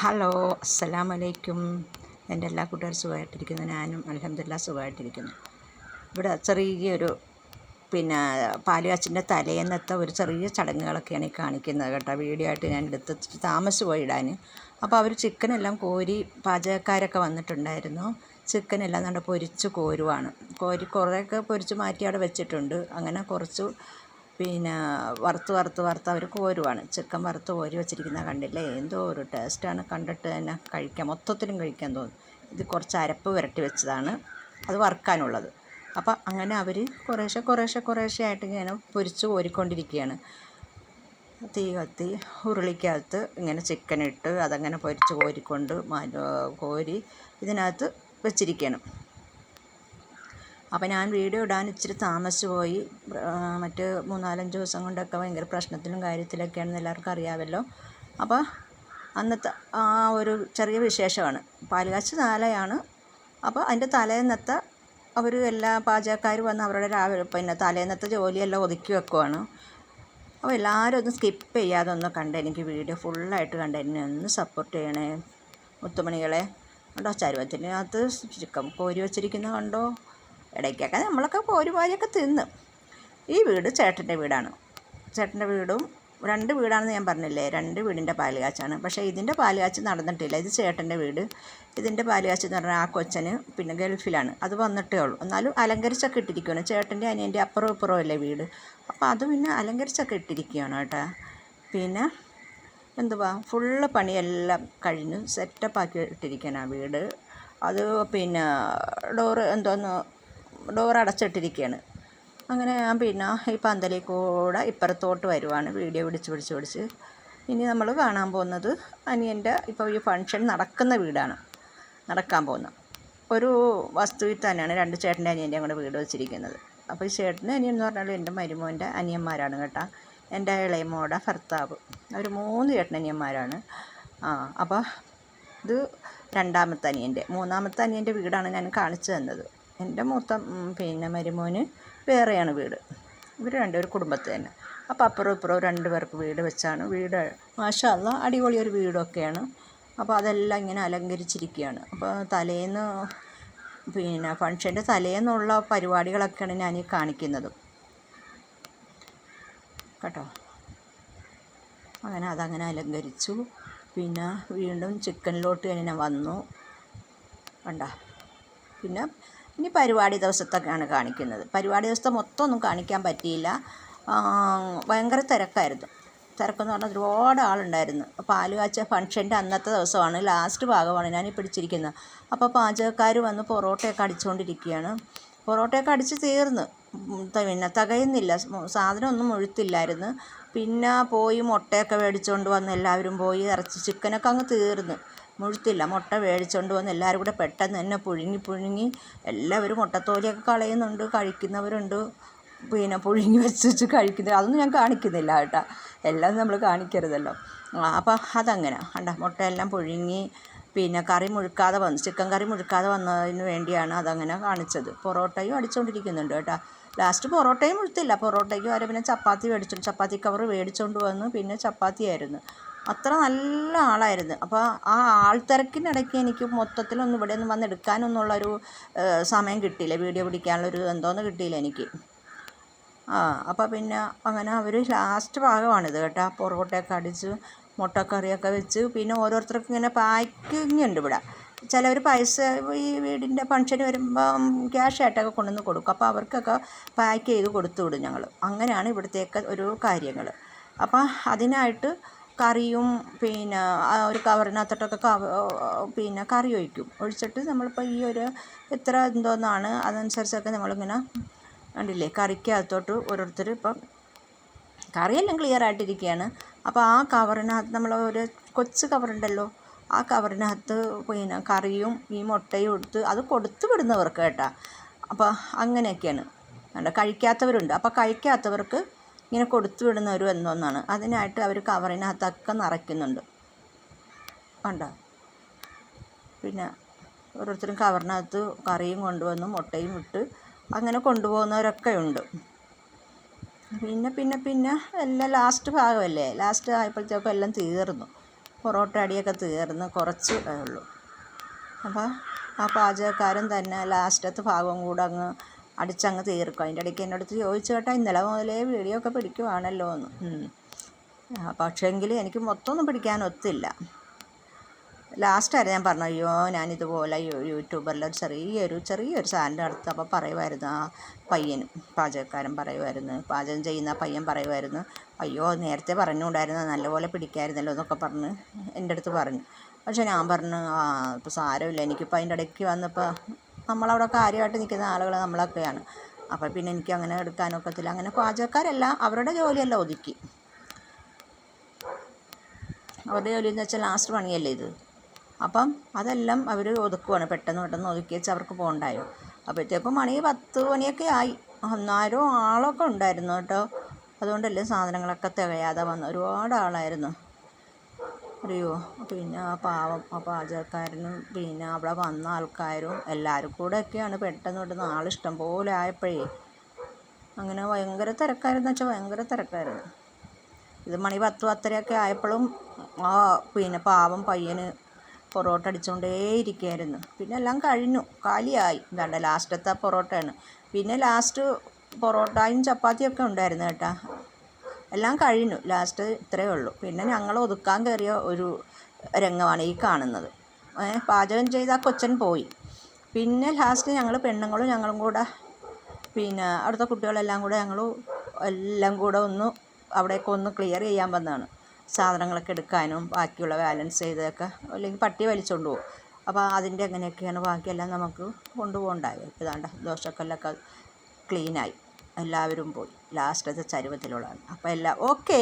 Hello അസ്സലാം വലൈക്കും എന്റെ എല്ലാ കൂട്ടുകാരും സുഖമായിട്ടിരിക്കുന്നു. ഞാനും അലഹമില്ല സുഖമായിട്ടിരിക്കുന്നു. ഇവിടെ ചെറിയൊരു പിന്നെ പാലുകാച്ചിന്റെ തലേന്നത്തെ ഒരു ചെറിയ ചടങ്ങുകളൊക്കെയാണ് ഈ കാണിക്കുന്നത് കേട്ടോ. വീഡിയോ ആയിട്ട് ഞാൻ എടുത്ത് താമസിച്ച് പോയി ഇടാൻ അപ്പോൾ അവർ ചിക്കനെല്ലാം കോരി പാചകക്കാരൊക്കെ വന്നിട്ടുണ്ടായിരുന്നു. ചിക്കനെല്ലാം നല്ല പൊരിച്ച് കോരുവാണ്. കോരി കുറേയൊക്കെ പൊരിച്ച് മാറ്റി അവിടെ വെച്ചിട്ടുണ്ട്. അങ്ങനെ കുറച്ച് പിന്നെ വറുത്ത് വറുത്ത് വറുത്ത് അവർ കോരുവാണ് ചിക്കൻ വറുത്ത് കോരി വെച്ചിരിക്കുന്നത് കണ്ടില്ലേ? എന്തോ ഒരു ടേസ്റ്റാണ് കണ്ടിട്ട് തന്നെ കഴിക്കാൻ മൊത്തത്തിലും കഴിക്കാൻ തോന്നും. ഇത് കുറച്ച് അരപ്പ് പുരട്ടി വെച്ചതാണ് അത് വറുക്കാനുള്ളത്. അപ്പോൾ അങ്ങനെ അവർ കുറേശ്ശെ കുറേശ്ശെ കുറേശ്ശെ ആയിട്ട് ഇങ്ങനെ പൊരിച്ച് കോരിക്കൊണ്ടിരിക്കുകയാണ് തീ കത്തി ഉരുളിക്കകത്ത് ഇങ്ങനെ ചിക്കൻ ഇട്ട് അതങ്ങനെ പൊരിച്ച് കോരിക്കൊണ്ട് കോരി ഇതിനകത്ത് വെച്ചിരിക്കണം അപ്പോൾ ഞാൻ വീഡിയോ ഇടാൻ ഇച്ചിരി താമസിച്ചു പോയി. മറ്റ് മൂന്നാലഞ്ച് ദിവസം കൊണ്ടൊക്കെ ഭയങ്കര പ്രശ്നത്തിലും കാര്യത്തിലൊക്കെയാണെന്ന് എല്ലാവർക്കും അറിയാമല്ലോ. അപ്പോൾ അന്നത്തെ ആ ഒരു ചെറിയ വിശേഷമാണ്. പാലുകാച്ച് നാലയാണ്. അപ്പോൾ അതിന്റെ തലേന്നത്തെ അവർ എല്ലാ പാചകക്കാർ വന്ന് അവരുടെ രാവിലെ പിന്നെ തലേന്നത്തെ ജോലിയെല്ലാം ഒതുക്കി വെക്കുവാണ്. അപ്പോൾ എല്ലാവരും ഒന്ന് സ്കിപ്പ് ചെയ്യാതെ ഒന്ന് കണ്ട എനിക്ക് വീഡിയോ ഫുള്ളായിട്ട് കണ്ട് എന്നെ ഒന്ന് സപ്പോർട്ട് ചെയ്യണേ മുത്തുമണികളെ. കണ്ടോ ചരുവത്തിനകത്ത് ചിക്കൻ കോരി വെച്ചിരിക്കുന്ന കണ്ടോ? ഇടയ്ക്കൊക്കെ നമ്മളൊക്കെ ഒരുമാതിരിയൊക്കെ തിന്ന്. ഈ വീട് ചേട്ടന്റെ വീടാണ്. ചേട്ടന്റെ വീടും രണ്ട് വീടാണെന്ന് ഞാൻ പറഞ്ഞില്ലേ? രണ്ട് വീടിന്റെ പാലുകാച്ചാണ്. പക്ഷേ ഇതിന്റെ പാലുകാച്ച് നടന്നിട്ടില്ല. ഇത് ചേട്ടന്റെ വീട്. ഇതിന്റെ പാലുകാച്ച് എന്ന് പറഞ്ഞാൽ ആ കൊച്ചന് പിന്നെ ഗൾഫിലാണ്. അത് വന്നിട്ടേ ഉള്ളൂ. എന്നാലും അലങ്കരിച്ചൊക്കെ ഇട്ടിരിക്കുകയാണ്. ചേട്ടന്റെ അനിയന്റെ അപ്പുറം ഇപ്പുറം അല്ലേ വീട്. അപ്പോൾ അത് പിന്നെ അലങ്കരിച്ചൊക്കെ ഇട്ടിരിക്കുകയാണ് കേട്ടോ. പിന്നെ എന്തുവാ? ഫുള്ള് പണിയെല്ലാം കഴിഞ്ഞ് സെറ്റപ്പാക്കി ഇട്ടിരിക്കണം ആ വീട്. അത് പിന്നെ ഡോറ് എന്തോന്ന് ഡോർ അടച്ചിട്ടിരിക്കുകയാണ് അങ്ങനെ ഞാൻ പിന്നെ ഈ പന്തലിൽ കൂടെ ഇപ്പുറത്തോട്ട് വരുവാണ്. വീഡിയോ പിടിച്ച് പിടിച്ച് പിടിച്ച്. ഇനി നമ്മൾ കാണാൻ പോകുന്നത് അനിയന്റെ ഇപ്പോൾ ഈ ഫങ്ഷൻ നടക്കുന്ന വീടാണ്. നടക്കാൻ പോകുന്നത് ഒരു വസ്തുവിൽ തന്നെയാണ് രണ്ട് ചേട്ടന്റെ അനിയന്റെ കൂടെ വീട് വെച്ചിരിക്കുന്നത്. അപ്പോൾ ഈ ചേട്ടന്റെ അനിയൻ എന്ന് പറഞ്ഞാൽ എന്റെ മരുമോന്റെ അനിയന്മാരാണ് കേട്ടോ. എന്റെ ഇളയമോടെ ഭർത്താവ്. അവർ മൂന്ന് ചേട്ടൻ അനിയന്മാരാണ്. ആ അപ്പോൾ ഇത് രണ്ടാമത്തെ അനിയന്റെ മൂന്നാമത്തെ അനിയന്റെ വീടാണ് ഞാൻ കാണിച്ചു തന്നത്. എന്റെ മൂത്ത പിന്നെ മരുമോന് വേറെയാണ് വീട്. ഇവർ രണ്ടുപേരും കുടുംബത്തിൽ തന്നെ. അപ്പോൾ അപ്പുറം ഇപ്പുറവും രണ്ട് പേർക്ക് വീട് വെച്ചാണ്. വീട് മാഷല്ല അടിപൊളി ഒരു വീടൊക്കെയാണ്. അപ്പോൾ അതെല്ലാം ഇങ്ങനെ അലങ്കരിച്ചിരിക്കുകയാണ്. അപ്പോൾ തലേന്ന് പിന്നെ ഫങ്ഷന്റെ തലേന്നുള്ള പരിപാടികളൊക്കെയാണ് ഞാൻ ഈ കാണിക്കുന്നത്. കേട്ടോ? അങ്ങനെ അതങ്ങനെ അലങ്കരിച്ചു. പിന്നെ വീണ്ടും ചിക്കനിലോട്ട് തന്നെ വന്നു. കണ്ട? പിന്നെ ഇനി പരിപാടി ദിവസത്തൊക്കെയാണ് കാണിക്കുന്നത്. പരിപാടി ദിവസത്തെ മൊത്തം ഒന്നും കാണിക്കാൻ പറ്റിയില്ല. ഭയങ്കര തിരക്കായിരുന്നു. തിരക്കെന്ന് പറഞ്ഞാൽ ഒരുപാട് ആളുണ്ടായിരുന്നു. പാൽ കാച്ച ഫംഗ്ഷന്റെ അന്നത്തെ ദിവസമാണ്. ലാസ്റ്റ് ഭാഗമാണ് ഞാൻ പിടിച്ചിരിക്കുന്നത്. അപ്പോൾ പാചകക്കാർ വന്ന് പൊറോട്ടയൊക്കെ അടിച്ചുകൊണ്ടിരിക്കുകയാണ്. പൊറോട്ടയൊക്കെ അടിച്ച് തീർന്ന്. പിന്നെ തികയുന്നില്ല. സാധനമൊന്നും മുഴുത്തില്ലായിരുന്നു. പിന്നെ പോയി മുട്ടയൊക്കെ മേടിച്ചുകൊണ്ട് വന്ന് എല്ലാവരും പോയി ഇറച്ചി ചിക്കനൊക്കെ അങ്ങ് തീർന്നു. മുഴുത്തില്ല. മുട്ട മേടിച്ചുകൊണ്ട് വന്ന് എല്ലാവരും കൂടെ പെട്ടെന്ന് തന്നെ പുഴുങ്ങി പുഴുങ്ങി എല്ലാവരും മുട്ടത്തോലിയൊക്കെ കളയുന്നുണ്ട് കഴിക്കുന്നവരുണ്ട്. പിന്നെ പുഴുങ്ങി വെച്ച് വെച്ച് കഴിക്കുന്നത് അതൊന്നും ഞാൻ കാണിക്കുന്നില്ല കേട്ടോ. എല്ലാം നമ്മൾ കാണിക്കരുതല്ലോ. അപ്പോൾ അതങ്ങനെ. കണ്ട മുട്ടയെല്ലാം പുഴുങ്ങി പിന്നെ കറി മുഴുക്കാതെ വന്നു ചിക്കൻ കറി മുഴുക്കാതെ വന്നതിന് വേണ്ടിയാണ് അതങ്ങനെ കാണിച്ചത്. പൊറോട്ടയും അടിച്ചുകൊണ്ടിരിക്കുന്നുണ്ട് കേട്ടോ. ലാസ്റ്റ് പൊറോട്ടയും എടുത്തില്ല പൊറോട്ടയ്ക്ക് വരെ പിന്നെ ചപ്പാത്തി മേടിച്ചു. ചപ്പാത്തി കവർ മേടിച്ചുകൊണ്ട് വന്നു. പിന്നെ ചപ്പാത്തിയായിരുന്നു അത്ര നല്ല ആളായിരുന്നു. അപ്പോൾ ആ ആൾത്തിരക്കിനിടയ്ക്ക് എനിക്ക് മൊത്തത്തിലൊന്നും ഇവിടെ ഒന്നും വന്ന് എടുക്കാനൊന്നുള്ളൊരു സമയം കിട്ടിയില്ല. വീഡിയോ പിടിക്കാനുള്ളൊരു എന്തോന്ന് കിട്ടിയില്ല എനിക്ക്. ആ അപ്പോൾ പിന്നെ അങ്ങനെ അവർ ലാസ്റ്റ് ഭാഗമാണിത് കേട്ടോ. പൊറോട്ടയൊക്കെ അടിച്ച് മുട്ടക്കറിയൊക്കെ വെച്ച്. പിന്നെ ഓരോരുത്തർക്കും ഇങ്ങനെ പാക്കിങ് ഉണ്ട് ഇവിടെ. ചിലവർ പൈസ ഈ വീടിന്റെ ഫംഗ്ഷന് വരുമ്പം ക്യാഷ് ആയിട്ടൊക്കെ കൊണ്ടുവന്ന് കൊടുക്കും. അപ്പോൾ അവർക്കൊക്കെ പാക്ക് ചെയ്ത് കൊടുത്തു വിടും ഞങ്ങൾ. അങ്ങനെയാണ് ഇവിടുത്തെയൊക്കെ ഒരു കാര്യങ്ങൾ. അപ്പം അതിനായിട്ട് കറിയും പിന്നെ ഒരു കവറിനകത്തോട്ടൊക്കെ കവ പിന്നെ കറി ഒഴിക്കും. ഒഴിച്ചിട്ട് നമ്മളിപ്പോൾ ഈ ഒരു എത്ര എന്തോന്നാണ് അതനുസരിച്ചൊക്കെ നമ്മളിങ്ങനെ കണ്ടില്ലേ കറിക്കകത്തോട്ട് ഓരോരുത്തർ ഇപ്പം കറിയെല്ലാം ക്ലിയർ ആയിട്ടിരിക്കുകയാണ്. അപ്പോൾ ആ കവറിനകത്ത് നമ്മൾ ഒരു കൊച്ചു കവറുണ്ടല്ലോ ആ കവറിനകത്ത് പിന്നെ കറിയും ഈ മുട്ടയും എടുത്ത് അത് കൊടുത്തു വിടുന്നവർക്ക് കേട്ടോ. അപ്പോൾ അങ്ങനെയൊക്കെയാണ്. കണ്ടോ? കഴിക്കാത്തവരുണ്ട്. അപ്പോൾ കഴിക്കാത്തവർക്ക് ഇങ്ങനെ കൊടുത്തു വിടുന്നവരും എന്നൊന്നാണ്. അതിനായിട്ട് അവർ കവറിനകത്തൊക്കെ നിറയ്ക്കുന്നുണ്ട്. കണ്ടോ? പിന്നെ ഓരോരുത്തരും കവറിനകത്ത് കറിയും കൊണ്ടുവന്ന് മുട്ടയും ഇട്ട് അങ്ങനെ കൊണ്ടുപോകുന്നവരൊക്കെ ഉണ്ട്. പിന്നെ പിന്നെ പിന്നെ എല്ലാം ലാസ്റ്റ് ഭാഗമല്ലേ? ലാസ്റ്റ് ആയപ്പോഴത്തേക്കും എല്ലാം തീർന്നു. പൊറോട്ട അടിയൊക്കെ തീർന്ന് കുറച്ച് ഉള്ളൂ. അപ്പോൾ ആ പാചകക്കാരൻ തന്നെ ലാസ്റ്റത്തെ ഭാഗം കൂടെ അങ്ങ് അടിച്ചങ്ങ് തീർക്കും. അതിന്റെ ഇടയ്ക്ക് എന്റെ അടുത്ത് ചോദിച്ചു കേട്ടാ ഇന്നലെ മുതലേ വീഡിയോ ഒക്കെ പിടിക്കുവാണല്ലോ എന്ന്. പക്ഷേങ്കിൽ എനിക്ക് മൊത്തമൊന്നും പിടിക്കാൻ ഒത്തില്ല. ലാസ്റ്റായിരുന്നു ഞാൻ പറഞ്ഞു അയ്യോ ഞാനിതുപോലെ യൂട്യൂബറിൽ ഒരു ചെറിയൊരു ചെറിയൊരു സാധനം എടുത്തപ്പോൾ പറയുമായിരുന്നു ആ പയ്യൻ പാചകക്കാരൻ പറയുമായിരുന്നു പാചകം ചെയ്യുന്ന പയ്യൻ പറയുമായിരുന്നു അയ്യോ നേരത്തെ പറഞ്ഞുകൂടായിരുന്നു നല്ലപോലെ പിടിക്കായിരുന്നല്ലോ എന്നൊക്കെ പറഞ്ഞ് എന്റെ അടുത്ത് പറഞ്ഞു. പക്ഷേ ഞാൻ പറഞ്ഞു ആ ഇപ്പോൾ സാരമില്ല എനിക്കിപ്പോൾ അതിന്റെ ഇടയ്ക്ക് വന്നപ്പോൾ നമ്മളവിടെ കാര്യമായിട്ട് നിൽക്കുന്ന ആളുകൾ നമ്മളൊക്കെയാണ്. അപ്പോൾ പിന്നെ എനിക്ക് അങ്ങനെ എടുക്കാനൊക്കത്തില്ല അങ്ങനെ പാചകക്കാരല്ല അവരുടെ ജോലിയല്ല ഒതുക്കി. അവരുടെ ജോലി എന്ന് വെച്ചാൽ ലാസ്റ്റ് പണിയല്ലേ ഇത്? അപ്പം അതെല്ലാം അവർ ഒതുക്കുവാണ്. പെട്ടെന്ന് പെട്ടെന്ന് ഒതുക്കി വെച്ച് അവർക്ക് പോകണ്ടായോ? അപ്പോഴത്തേക്കും മണി പത്ത് മണിയൊക്കെ ആയി. അന്നാരോ ആളൊക്കെ ഉണ്ടായിരുന്നു കേട്ടോ. അതുകൊണ്ടല്ലേ സാധനങ്ങളൊക്കെ തികയാതെ വന്നു. ഒരുപാട് ആളായിരുന്നു. അറിയോ പിന്നെ ആ പാവം ആ പാചകക്കാരനും പിന്നെ അവിടെ വന്ന ആൾക്കാരും എല്ലാവരും കൂടെ ഒക്കെയാണ് പെട്ടെന്ന് പെട്ടെന്ന് ആളിഷ്ടം പോലെ ആയപ്പോഴേ. അങ്ങനെ ഭയങ്കര തിരക്കായിരുന്നു വെച്ചാൽ ഭയങ്കര തിരക്കായിരുന്നു. ഇത് മണി പത്ത് പത്തരയൊക്കെ ആയപ്പോഴും ആ പിന്നെ പാവം പയ്യന് പൊറോട്ട അടിച്ചുകൊണ്ടേയിരിക്കുകയായിരുന്നു പിന്നെ എല്ലാം കഴിഞ്ഞു. കാലിയായി. ഇതാണ്ട ലാസ്റ്റത്തെ പൊറോട്ടയാണ്. പിന്നെ ലാസ്റ്റ് പൊറോട്ടയും ചപ്പാത്തിയൊക്കെ ഉണ്ടായിരുന്നു കേട്ടാ. എല്ലാം കഴിഞ്ഞു. ലാസ്റ്റ് ഇത്രയേ ഉള്ളൂ. പിന്നെ ഞങ്ങൾ ഒതുക്കാൻ കയറിയ ഒരു രംഗമാണ് ഈ കാണുന്നത്. പാചകം ചെയ്ത കൊച്ചൻ പോയി. പിന്നെ ലാസ്റ്റ് ഞങ്ങൾ പെണ്ണുങ്ങളും ഞങ്ങളും കൂടെ പിന്നെ അവിടുത്തെ കുട്ടികളെല്ലാം കൂടെ ഞങ്ങൾ എല്ലാം കൂടെ ഒന്ന് അവിടേക്ക് ഒന്ന് ക്ലിയർ ചെയ്യാൻ വന്നതാണ്. സാധനങ്ങളൊക്കെ എടുക്കാനും ബാക്കിയുള്ള ബാലൻസ് ചെയ്തതൊക്കെ അല്ലെങ്കിൽ പട്ടി വലിച്ചുകൊണ്ട് പോകും അപ്പോൾ അതിന്റെ അങ്ങനെയൊക്കെയാണ് ബാക്കിയെല്ലാം നമുക്ക് കൊണ്ടുപോകണ്ടായി ഇപ്പോൾ ദോശക്കല്ലൊക്കെ ക്ലീനായി എല്ലാവരും പോയി. ലാസ്റ്റത്തെ ചരുവത്തിലുള്ളതാണ്. അപ്പോൾ എല്ലാം ഓക്കേ